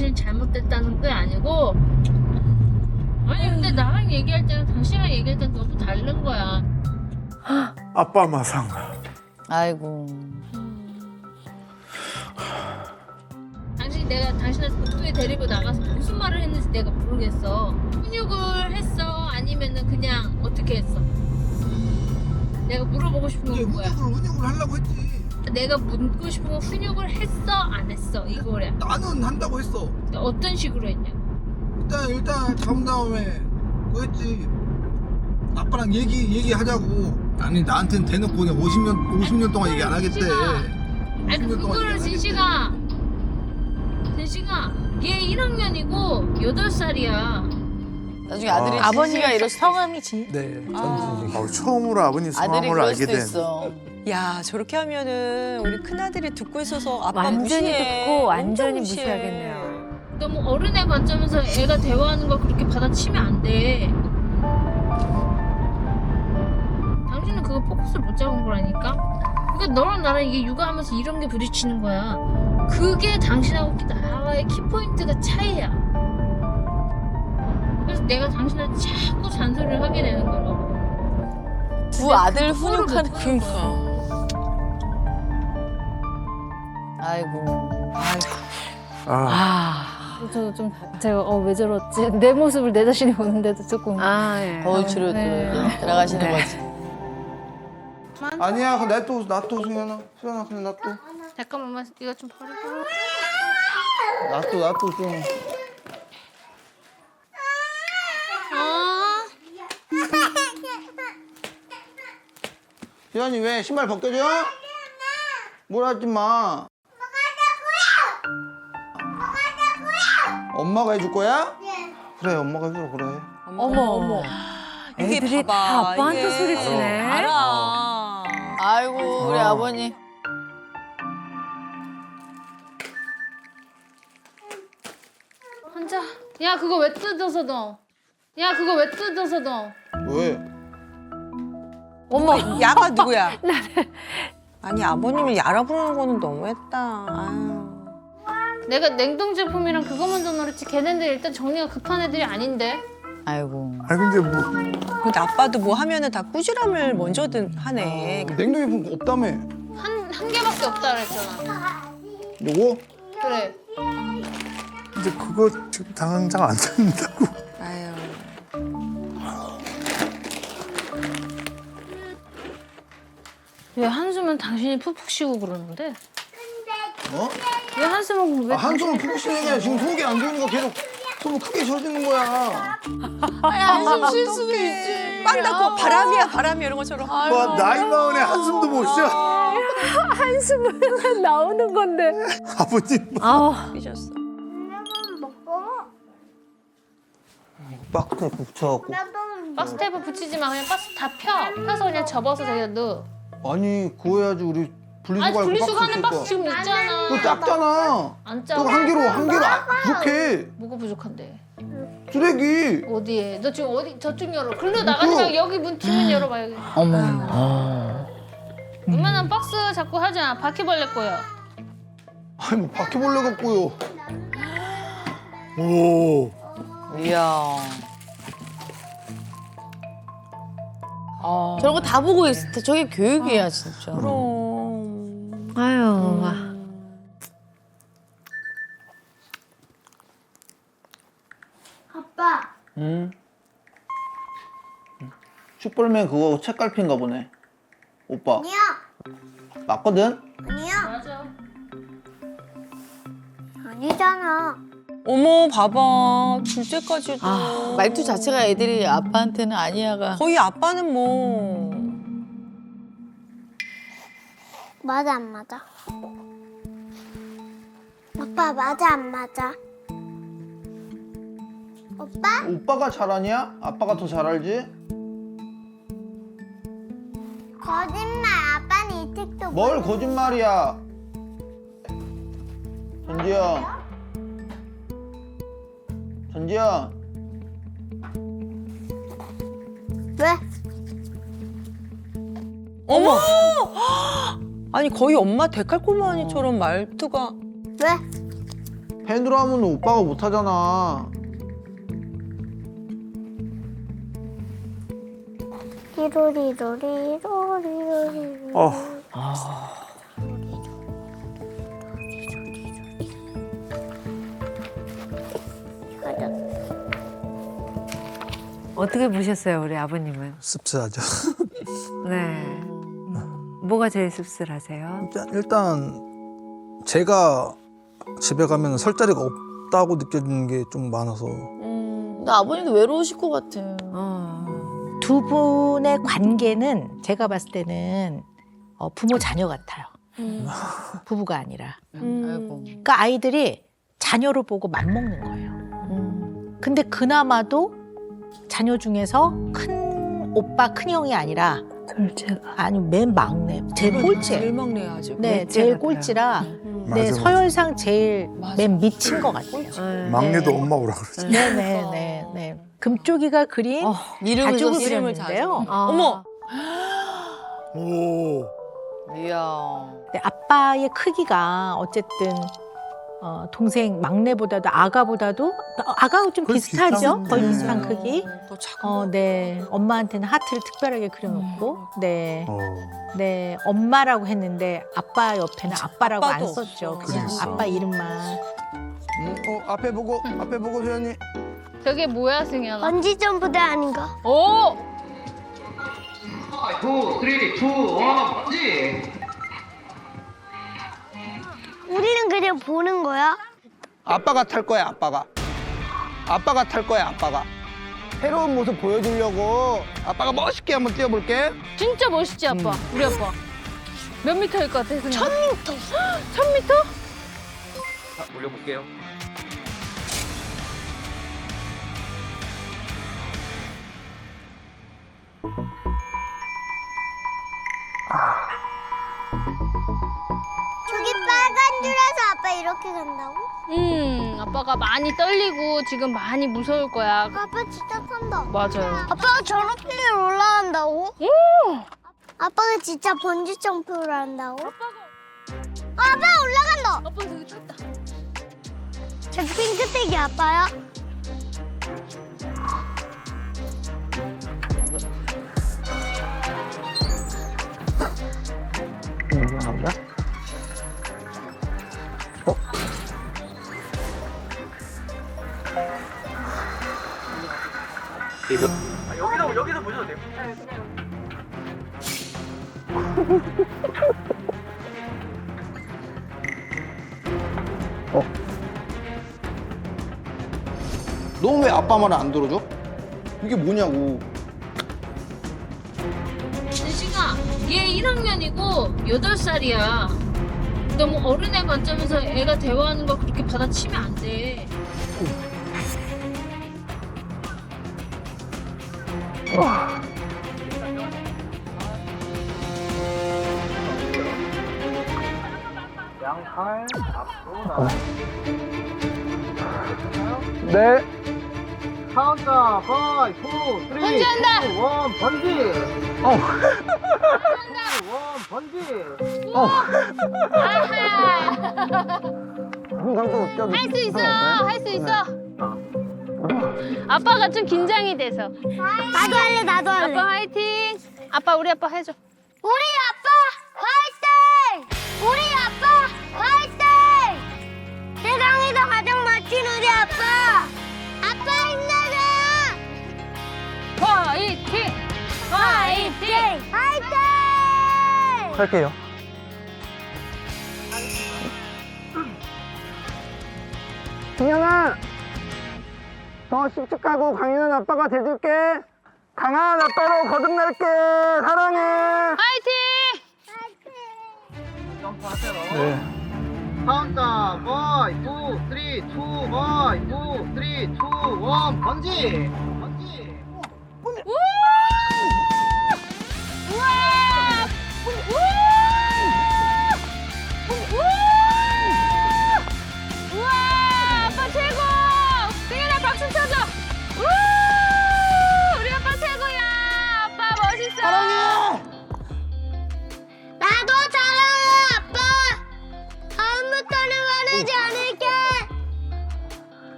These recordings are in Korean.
당신이 잘못됐다는 게 아니고 아니 근데 나랑 얘기할 때랑 당신이랑 얘기할 때 너무 다른 거야. 아빠 마상. 아이고. 당신이 내가 당신을 복도에 데리고 나가서 무슨 말을 했는지 내가 모르겠어. 훈육을 했어? 아니면은 그냥 어떻게 했어? 내가 물어보고 싶은 건 뭐야? 훈육을 훈육을 하려고 했지. 내가 묻고 싶은 건 훈육을 했어? 안 했어? 이거야. 나는 한다고 했어. 어떤 식으로 했냐? 일단 일단 잡은 다음에 뭐 했지. 아빠랑 얘기 얘기하자고. 아니 나한테는 대놓고 그냥 50년 50년 동안 얘기 안 하겠대. 아니 50년 동안 그거를 하겠대. 진씨가 진씨가 얘 1학년이고 8살이야. 나중에 아들이 아. 아버지가 이럴 수도 성함이 진. 네, 아. 처음으로 아버님. 아들이 성함을 그럴 알게 수도 된. 있어. 야 저렇게 하면은 우리 큰 아들이 듣고 있어서 아빠 완전히 무시해. 듣고 완전히 엄청 무시해. 무시하겠네요. 너무 어른의 관점에서 애가 대화하는 걸 그렇게 받아치면 안 돼. 당신은 그거 포커스를 못 잡은 거라니까? 그러니까 너랑 나랑 이게 육아하면서 이런 게 부딪히는 거야. 그게 당신하고 나와의 키포인트가 차이야. 그래서 내가 당신한테 자꾸 잔소리를 하게 되는 거라고. 두 아들 훈육하는 못 그니까. 아이고. 아, 아, 저좀 제가 어 왜 저렇지 내 모습을 내 자신이 보는데도 조금 아, 예. 거울 치료 네. 들어가시는 네. 거지. 아니야, 놔둬 승현아. 승현아 그냥 놔둬. 잠깐만 이거 좀 버리고. 놔둬 놔둬 좀. 아. 지현이 왜 신발 벗겨줘? 뭘 하지 마. 엄마가 해줄 거야? 그래, 엄마가 해줘 그래. 어머 어머. 이게 애들이 봐봐, 다 아빠한테 이게. 소리치네. 알아. 아이고 우리 아 버님. 혼자. 야 그거 왜 뜯어서 넣어? 야 그거 왜 뜯어서 넣어? 왜? 어머 야가 누구야? 아니 아버님이 야라 부르는 거는 너무했다. 아유. 내가 냉동 제품이랑 그거 먼저 넣었지 걔네들 일단 정리가 급한 애들이 아닌데 아이고. 아니 근데 뭐 근데 아빠도 뭐 하면은 다 꾸지람을 먼저든 하네. 냉동이 없다며. 한, 한 개밖에 없다 그랬잖아 요거? 그래 이제 그거 지금 당장 안 된다고. 아유. 왜 한숨은 당신이 푹푹 쉬고 그러는데 어? 왜 한숨은 왜 아, 한숨을 푹 쉬는 게 아니라 지금 속이 안 좋으니까 계속 숨을 크게 쉬어주는 거야. 한숨 쉴 수도 있지. 빵 닫고 바람이야 바람이 이런 것처럼. 와 나이 마흔에 한숨도 못 쉬어. 한숨은 나오는 건데. 아버님. 아 삐졌어. 박스에 붙여갖고. 박스 테이프 붙이지 마 그냥 박스 다 펴 펴서 그냥 접어서 저기다 넣어 아니 그거 해야지 우리 분리수거 아니 분리수거하는 박스 지금 있잖아 그거 작잖아. 안 작아 그거 한 개로 한 개로 아, 부족해. 뭐가 부족한데 쓰레기. 어디에 너 지금 어디 저쪽 열어 글로 나가지. 말고 여기 문 뒷문 열어봐 여기 어머. 웬만한 박스 자꾸 하자 바퀴벌레 거야 아니 뭐 바퀴벌레 같고요. 오. 이야. 저런 거 다 보고 있을 때 저게 교육이야 진짜. 그럼. 아유. 아. 아빠, 응. 슈퍼맨 그거 책갈피인가 보네. 오빠 아니야, 맞거든? 아니야, 맞아 아니잖아. 어머 봐봐 줄 때까지도. 아, 말투 자체가 애들이 아빠한테는 아니야가. 거의 아빠는 뭐. 맞아, 안 맞아? 아빠, 맞아, 안 맞아? 오빠? 오빠가 잘하냐? 아빠가 더 잘 알지? 거짓말, 아빠는 이 책도 뭘 거짓말이야? 전지현. 전지현. 왜? 어머. 아니 거의 엄마 데칼코마니처럼 말투가. 왜? 팬으로 하면 오빠가 못하잖아. 리로리로리로리로리. 어. 어떻게 보셨어요, 우리 아버님은? 씁쓸하죠. 네. 뭐가 제일 씁쓸하세요? 일단, 일단 제가 집에 가면 설 자리가 없다고 느껴지는 게 좀 많아서 근데 아버님도 외로우실 것 같아. 어. 두 분의 관계는 제가 봤을 때는 어, 부모 자녀 같아요. 부부가 아니라. 아이고. 그러니까 아이들이 자녀를 보고 맘먹는 거예요. 근데 그나마도 자녀 중에서 큰 오빠 큰 형이 아니라 둘째가. 아니 맨 막내 제일 꼴찌. 제일 막내야 아직. 네, 제일 꼴찌라 네, 맞아, 서열상 제일 맞아. 맨 밑인 것 같아요. 네. 막내도 네. 엄마 오라 그러지. 네네네 네, 네. 금쪽이가 그린 어, 이름을. 이름을 그렸는데요. 다 어머. 오. 이야. 근데 아빠의 크기가 어쨌든 어, 동생 막내보다도 아가보다도 어, 아가하고 좀 거의 비슷하죠? 비슷한, 거의 네. 비슷한 크기. 더 작은 어, 거. 네. 엄마한테는 하트를 특별하게 그려놓고, 네. 어. 네. 엄마라고 했는데 아빠 옆에는 아빠라고 안 아빠도 썼죠. 없어. 그냥 그러니까. 아빠 이름만. 응? 어 앞에 보고 앞에 보고 소연이. 저게 뭐야 승현아? 번지 점프대 아닌가? 오! 우리 는 그냥 보는 거야? 아빠가 탈 거야 아빠가. 아빠가 탈 거야 아빠가. 새로운 모습 보여주려고 아빠가 멋있게 한번 뛰어볼게. 진짜 멋있지 아빠 우리 아빠 몇 미터일 것 같아? 천 미터. 천 미터? 올려볼게요. 이렇게 간다고? 음 아빠가 많이 떨리고 지금 많이 무서울 거야 아빠 진짜 탄다. 맞아요 아빠가 저렇게 올라간다고? 아빠가 진짜 번지 점프를 한다고? 아빠 올라간다. 아빠 저기 탔다 저기 핑크색이 아빠야? 아, 너왜 아빠 말을 안 들어줘? 이게 뭐냐고. 진식아 얘 1학년이고 8살이야 너무 어른의 관점에서 애가 대화하는 걸 그렇게 받아치면 안 돼 양팔 앞으로 나와. 네. 카운터 5, 4, 3, 2, 1 번지. 어. 1 번지. 할수 있어. 할 수 있어. 아빠가 좀 긴장이 돼서. 나도 할래, 나도 할래. 아빠 화이팅. 아빠 우리 아빠 해줘. 우리 아빠 화이팅! 우리 화이팅 화이팅! 할게요. 승현아, 더 씩씩하고 강인한 아빠가 돼줄게. 강한 아빠로 거듭날게. 사랑해. 화이팅 점프하세요. 네. 카운터 5, 4, 3, 2, 1, 5, 4, 3, 2, 1 번지. 번지. 우와! 우와! 우와! 아빠 최고! 박수 쳐줘! 우리 아빠 최고야! 아빠 멋있어! 나도 사랑해 아빠 다음부터는 화내지 않을게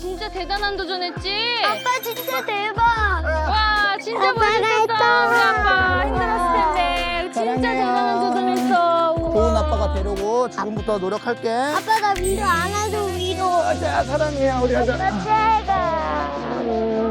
진짜 대단한 도전했지? 아빠 진짜 대박 와! 진짜 멋있었다 우리. 아빠 힘들었을 텐데 진짜 대단한 도전했어. 좋은 아빠가 되려고 지금부터 노력할게. 아빠가 위로 안아줘 위로. 자, 사랑해, 우리 아들. 아빠 제가.